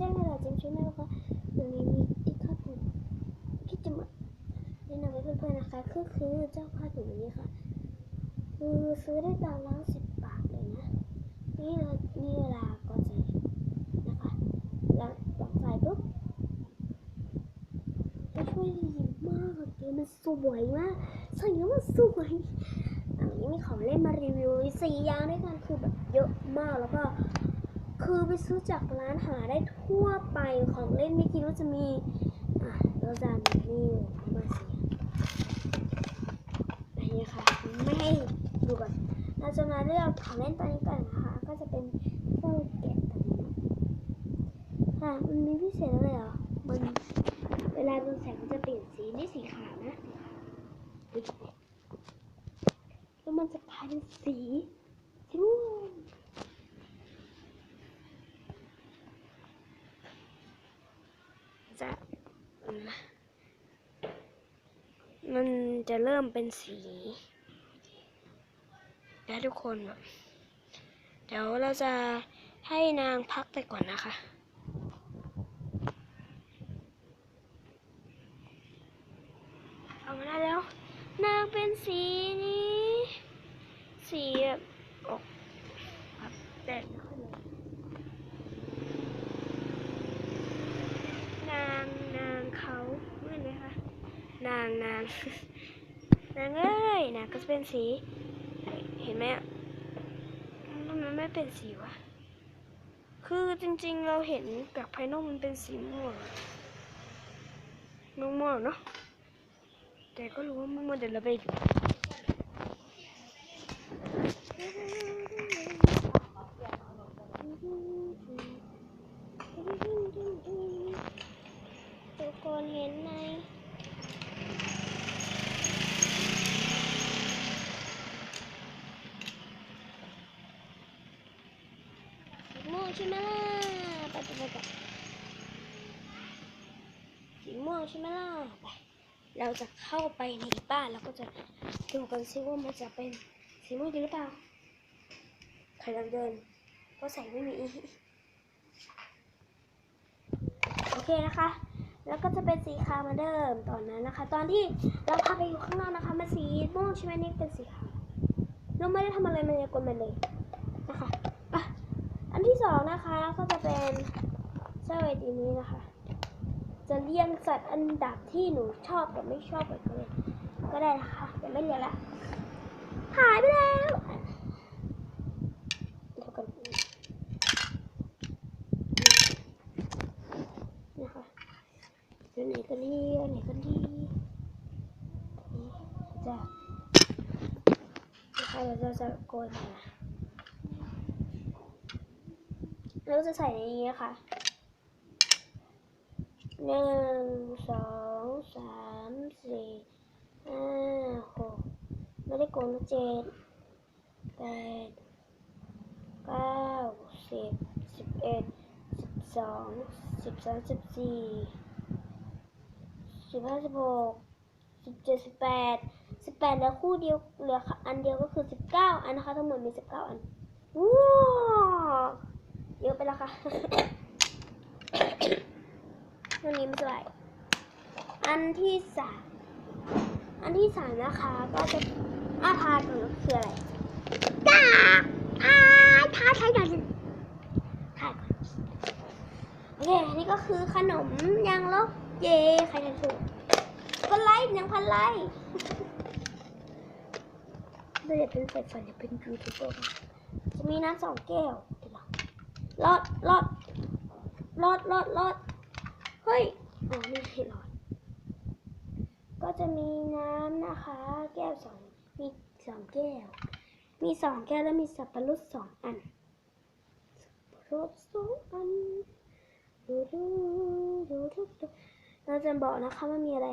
แจ้งให้เราจำชื่อนะคะวันนี้มีที่ข้าผมที่จะมาแนะนำให้เพื่อนๆนะคะก็คือเจ้าผ้าถุงนี้ค่ะ คือซื้อได้ตามร้านสิบบาทเลยนะ นี่เรานี่เวลาก็ใส่นะคะแล้วหลังใส่ปุ๊บจะช่วยดีมากเกมมันสวยมากใส่แล้วมันสวยอันนี้มีของเล่นมารีวิวสี่อย่างด้วยกันคือแบบเยอะมากแล้วก็ คือไปซื้อจากร้านหาได้ทั่วไปของเล่นไม่คิดว่าจะมี อะเราจะมีนี่เอามาสิอันนี้ค่ะ ไม่ให้ดูก่อนเราจะมาเลือกของเล่นตัวนี้ก่อนนะคะ ก็จะเป็นเครื่องแกะตัวนี้นะค่ะมันมีพิเศษอะไรเหรอมันเวลาโดนแสงมันจะเปลี่ยนสีนี่สีขาวนะแล้วมันจะกลายเป็นสีม่วงจะอืมมันจะเริ่ มเป็นสีนะทุกคน เดี๋ยวเราจะให้นางพักไปก่อนนะคะเอามาได้แล้ว นางเป็นสีนี้ สีแบบออกแบบแดดขึ้นเลยนางนางเขาเห็นไหมคะ นางนาง นางเอ้ยนะก็จะเป็นสี เห็นไหมอะทำไมไม่เป็นสีวะ คือจริงๆเราเห็นจากภายนอกมันเป็นสีม่วงม่วงม่วงๆเนาะแต่ก็รู้ว่าม่วงๆเดี๋ยวเราไปดูทุกคนเห็นไหม สีม่วง ใช่ไหมล่ะไปไปไปสีม่วงใช่ไหมล่ะไปเราจะเข้าไปในบ้านแล้วก็จะดูกันซิว่ามันจะเป็นสีม่วงจริงหรือเปล่าใครจะเดินก็ใส่ไม่มีโอเคนะคะ แล้วก็จะเป็นสีขาวมาเดิมตอนนั้นนะคะ ตอนที่เราพาไปอยู่ข้างนอกนะคะมันสีม่วงใช่ไหมนี่เป็นสีขาวเราไม่ได้ทำอะไรมันยังกลมันเลยนะคะ นที่สองนะคะก็จะเป็นเจ้าไอติมนี้นะคะ จะเรียงสัตว์อันดับที่หนูชอบกับไม่ชอบแบบนี้ก็ได้นะคะแต่ไม่เรียงละหายไปแล้วเดี๋ยวกันนะคะเดี๋ยวไหนกันดีอันไหนกันดีนี่จะนะคะเดี๋ยวเราจะโกยมา เราจะใส่ในนี้นะคะหนึ่งสองสามสี่ห้าหกไม่ได้โกงนะเจ็ดแปดเก้าสิบสิบเอ็ดสิบสองสิบสามสิบสี่สิบห้าสิบหกสิบเจ็ดสิบแปดสิบแปดแล้วคู่เดียวเหลืออันเดียวก็คือสิบเก้าอันนะคะทั้งหมดมีสิบเก้าอันว้าว เยอะไปแล้วค่ะตัวนี้ไมันจะไหลอันที่สามอันที่สามนะคะ ก็จะอาทาตัวนี้คืออะไรตาอาทาทายกันถ่ายก่อนโอเคนนี้ก็คือขนมยางลบเย่ใครทำถูกพันไลค์ยังพันไลค์เราอยาเป็นใฝ่ฝันอยาเป็นยูทูบเบอร์จะมีน้ำสองแก้ว รอดรอดรอดรอดรอดเฮ้ยอ๋อไม่ให้รอด ก็จะมีน้ำนะคะ แก้วสองมีสองแก้ว มีสองแก้วแล้วมีสับปะรดสองอันสับปะรดสองอันดูดูดูดูดูเราจะบอกนะคะว่ามีอะไร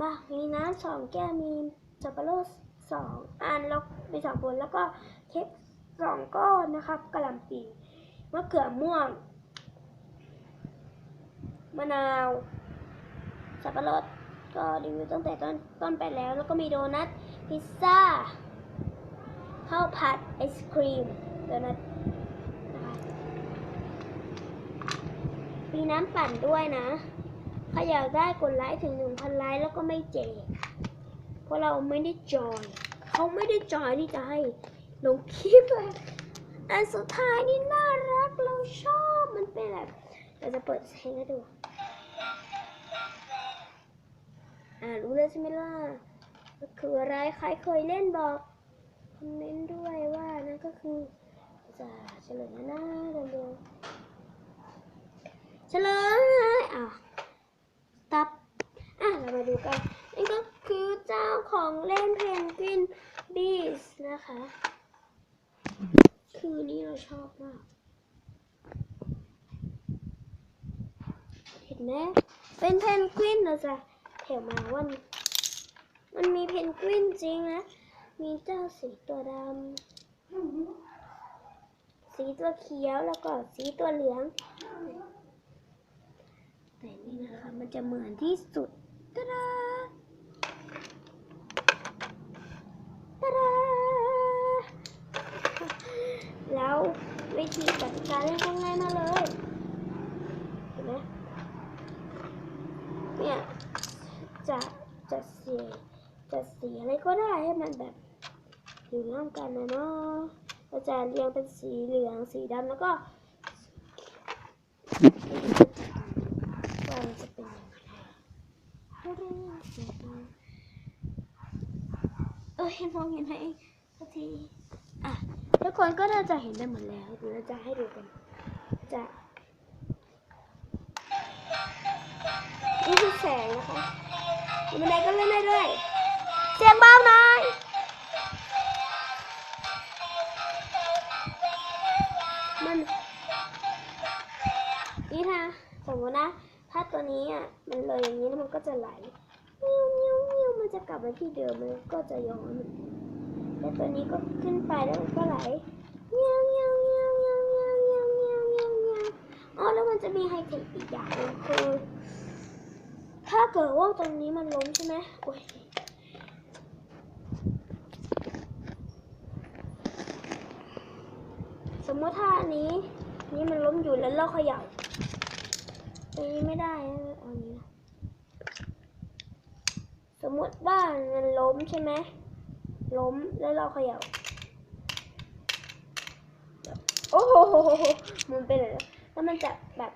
บ้างมีน้ำสองแก้วมีสับปะรดสองอันแล้วมีสองผลแล้วก็เค้กสองก้อนนะครับกระหล่ำปี มะเขือม่วง มะนาว สับปะรด ก็รีวิวตั้งแต่ต้นต้นไปแล้ว แล้วก็มีโดนัท พิซซ่า ข้าวผัด ไอศครีม โดนัทนะคะน้ำปั่นด้วยนะใครอยากได้กดไลค์ถึงหนึ่งพันไลค์แล้วก็ไม่แจกเพราะเราไม่ได้จอย เขาไม่ได้จอยที่จะให้ลงคลิปเลยอันสุดท้ายนี่น่า ชอบมันเป็นแบบเราจะเปิดเพลงให้ดู อ่ารู้แล้วใช่ไหมล่ะก็คืออะไรใครเคยเล่นบอกคอมเมนต์ด้วยว่านั่นก็คือจะเฉลยนะนะเร็วๆเฉลยอะตับอะเรามาดูกันนี่ก็คือเจ้าของเล่นเพนกวินบีสนะคะ คือนี้เราชอบมาก เห็ นไหมเป็นเพนกวินเราจะแถวมาวันมันมีเพนกวินจริงนะ มีเจ้าสีตัวดำ สีตัวเขียวแล้วก็สีตัวเหลือง แต่นี่นะคะ มันจะเหมือนที่สุดตะดาตะดาแล้ววิธีกติการเล่นก็ง่ายมากเลย เห็นไหมเนี่ย จะจะเสียจะเสีอะไรก็ได้ให้มันแบบอยู่ร่วมกันนะเนาะเราจะเรียงเป็นสีเหลืองสีดำแล้วก็ว่าจะเป็นยังไงเออเห็นมองเห็นไหมสักทีอะทุกคนก็น่าจะเห็นได้หมดแล้วเดี๋ยวเราจะให้ดูกันจะนี่คือแสงนะคะอยู่บันไดก็เล่นได้ด้วย เสียงเบาหน่อยมันนี่ค่ะสมมตินะ ถ้าตัวนี้อะมันเลยอย่างนี้แล้วมันก็จะไหลนิ้วนิ้วนิ้วมันจะกลับมาที่เดิมมันก็จะย้อนแล้วตัวนี้ก็ขึ้นไปแล้วมันก็ไหลเงี้ยวเงี้ยวเงี้ยวเงี้ยวเงี้ยวเงี้ยวเงี้ยวเงี้ยวเงี้ยวอ๋อแล้วมันจะมีไฮเทคอีกอย่างนึงคือ ถ้าเกิดว่าตรงนี้มันล้มใช่ไหมโอ้ย สมมติถ้าอันนี้ นี่มันล้มอยู่แล้วเราเขย่าตรงนี้ไม่ได้เอาอันนี้นะสมมติว่ามันล้มใช่ไหมล้มแล้วเราเขย่าโอ้โหมันเป็นอะไรแล้วมันจะแบบ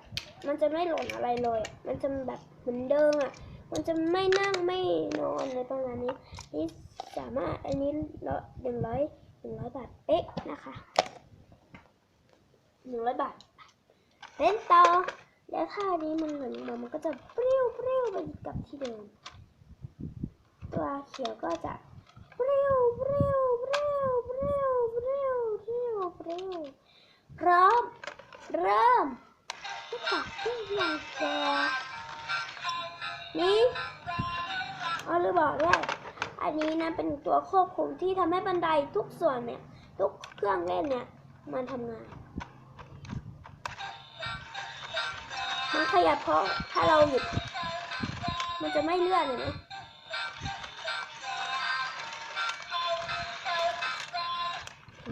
มันจะไม่หล่นอะไรเลย มันจะแบบเหมือนเดิมอะ มันจะไม่นั่งไม่นอนในประมาณนี้ นี่สามารถอันนี้ละหนึ่งร้อยหนึ่งร้อยบาทเป๊ะนะคะหนึ่ง ร้อยบาท เล่นต่อแล้วท่านี้มันเหมือนมันมันก็จะเปรี้ยวเปรี้ยวไปกับที่เดิม ตัวเขียวก็จะเปรี้ยวเปรี้ยวเปรี้ยวเปรี้ยวเปรี้ยวเปรี้ยวเปรี้ยวพร้อมเริ่มที่ตักที่อยางแกนี่เอาหรือบอกด้วยอันนี้นะเป็นตัวควบคุมที่ทำให้บันไดทุกส่วนเนี่ย ทุกเครื่องเล่นเนี่ย มันทำงาน มันขยับเพราะถ้าเราหยุด มันจะไม่เลื่อนเลยนะ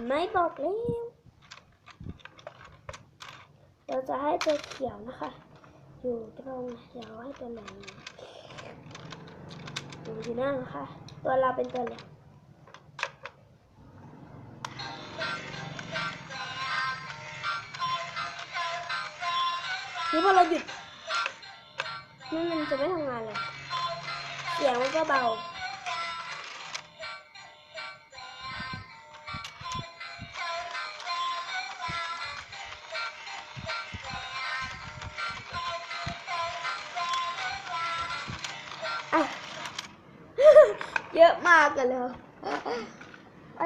ไม่บอกแล้วเราจะให้ตัวเขียวนะคะ อยู่ตรงเดี๋ยวให้ตัวเหลืองอยู่ที่หน้านะคะ ตัวเราเป็นตัวเหลือง นี่พอเราหยุดนี่มันจะไม่ทำงานเลย เสียงมันก็เบาเยอะมากกันเลย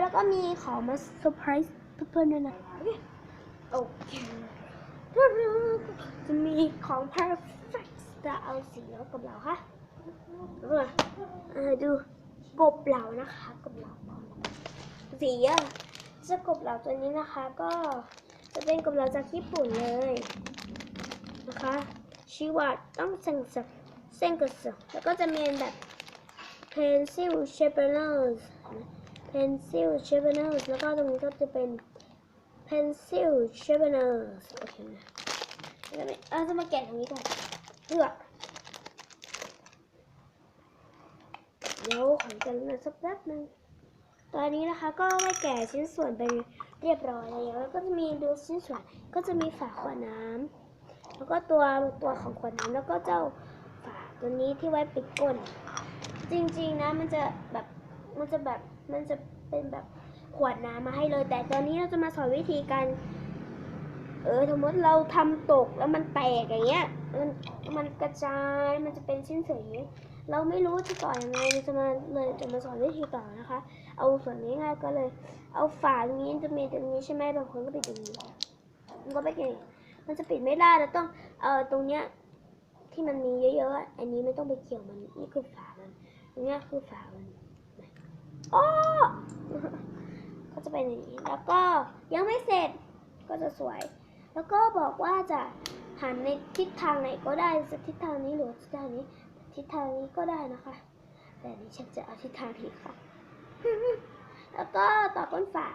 แล้วก็มีของมาเซอร์ไพรส์เพื่อนๆด้วยนะ โอเค จะมีของ perfect จะเอาสีแล้วกับเราค่ะดูมาเออดูกบเหล่านะคะกบเหล่าสีอะจะกบเหล่าตัวนี้นะคะ ก็จะเป็นกบเหล่าจากญี่ปุ่นเลยนะคะชื่อว่าต้องเซงเซเซงกุสแล้วก็จะมีแบบ pencil sharpeners pencil sharpeners แล้วก็ตรงนี้ก็จะเป็น pencil sharpeners โอเคนะ เราจะมาแกะตรงนี้ก่อนเพื่อเดี๋ยวขอกันนะสักแป๊บหนึงตอนนี้นะคะก็ได้แกะชิ้นส่วนไปเรียบร้อยแล้วแล้วก็จะมีดูชิ้นส่วนก็จะมีฝาขวดน้ำแล้วก็ตัวตัวของขวดน้ำแล้วก็เจ้าฝาตัวนี้ที่ไว้ปิดก้น จริงๆนะมันจะแบบมันจะแบบมันจะเป็นแบบขวดน้ำมาให้เลย แต่ตอนนี้เราจะมาสอนวิธีการ เออสมมติเราทำตกแล้วมันแตกอย่างเงี้ย มันมันกระจายมันจะเป็นชิ้นส่วนอย่างเงี้เราไม่รู้จะต่อยังไงเรจะมาเลยจะมาสอนวิธีต่อนะคะ เอาส่วนง่ายๆก็เลย เอาฝาตรงนี้จะมีตรงนี้ใช่ไหมบางคนก็ปิดตรงนี้มันก็ไม่เก่งมันจะปิดไม่ได้เราต้องเออตรงเนี้ยที่มันมีเยอะๆ อันนี้ไม่ต้องไปเกี่ยวมันนี่คือฝามันตรงเนี้ยคือฝามันอ๋อก็จะเป็นอย่างนี้แล้วก็ยังไม่เสร็จก็จะสวย แล้วก็บอกว่าจะหันในทิศทางไหนก็ได้จะทิศทางนี้หรือทิศทางนี้ทิศทางนี้ก็ได้นะคะ แต่ดิฉันจะเอาทิศทางนี้ค่ะ แล้วก็ต่อก้นฝา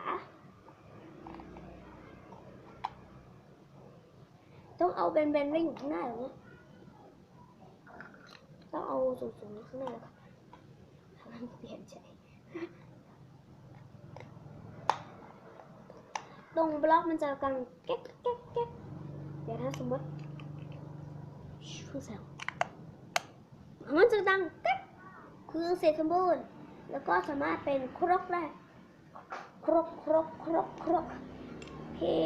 ต้องเอาเบนๆไว้อยู่ข้างหน้าอย่างนี้ยต้องเอาสูงๆข้างหน้าแล้วค่ะมันเปลี่ยนใจตรงบล็อกมันจะกังแก๊กแก๊ก แก๊กเดี๋ยวถ้าสมมติชูเซลมันจะดังแก๊กคือเสร็จสมบูรณ์แล้วก็สามารถเป็นครกได้ครกครกครกครกพี่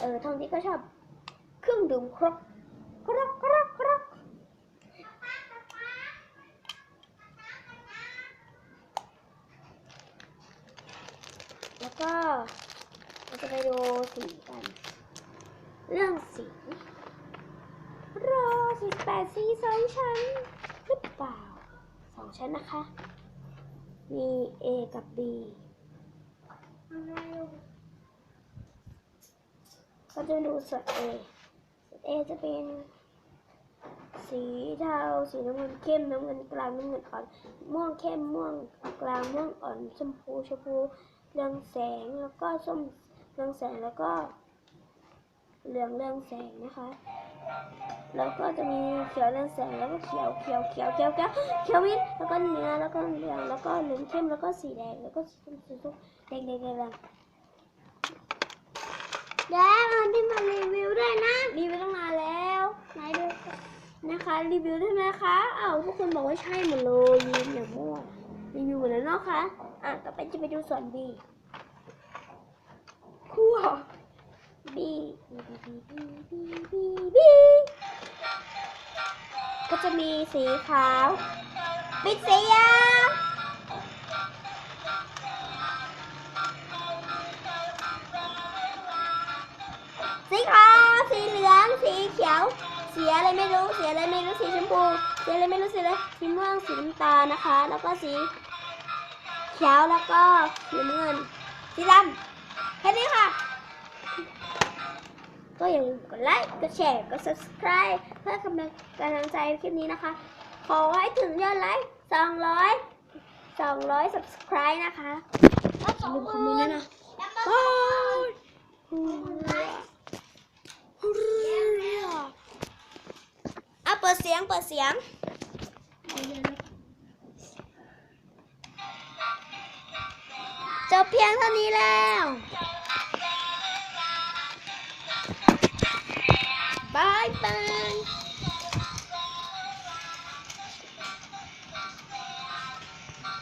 เออทองที่ก็ชอบ เครื่องดื่มครกครกครกครกแล้วก็เราจะไปดูสีกัน เรื่องสีรอสีแปดสีสองชั้นหรือเปล่าสองชั้นนะคะ มี A กับ B ก็จะดูส่วน A ส่วน A จะเป็นสีเทาสีน้ำเงินเข้มน้ำเงินกลางน้ำเงินอ่อน ม่วงเข้มม่วงกลางม่วงอ่อนชมพูชมพูเรืองแสงแล้วก็ส้มเรืองแสงแล้วก็ เหลืองเรืองแสงนะคะ แล้วก็จะมีเขียวเรืองแสงแล้วก็เขียวเขียวเขียวเขียวเขียวเขียวมิดแล้วก็เนื้อแล้วก็เหลืองแล้วก็เหลืองเข้มแล้วก็สีแดงแล้วก็สีส้มสีส้มแดงแดงแดงแดงแดงอันที่มารีวิวด้วยนะรีวิวตั้งนานแล้วไหนดูนะคะรีวิวได้ไหมคะอ้าวทุกคนบอกว่าใช่หมดเลยยืนอย่างมั่วรีวิวหมดแล้วเนาะคะอะต่อไปจะไปดูส่วน B คั่ว B B B B B B B ก็จะมีสีขาวปิดสียาสีขาวสีเหลืองสีเขียว สีอะไรไม่รู้สีอะไรไม่รู้สีชมพูสีอะไรไม่รู้สีอะไรสีม่วงสีน้ำตาลนะคะ แล้วก็สีเขียวแล้วก็สีเงินสีดำแค่นี้ค่ะ ก็อย่าลืมกดไลค์กดแชร์กด subscribe เพื่อกำลังกำลังใจคลิปนี้นะคะ ขอให้ถึงยอดไลค์200 200 subscribe นะคะอย่าลืมคอมเมนต์ด้วยนะบายอะเปิดเสียงเปิดเสียงจบเพียงเท่านี้แล้ว Bye.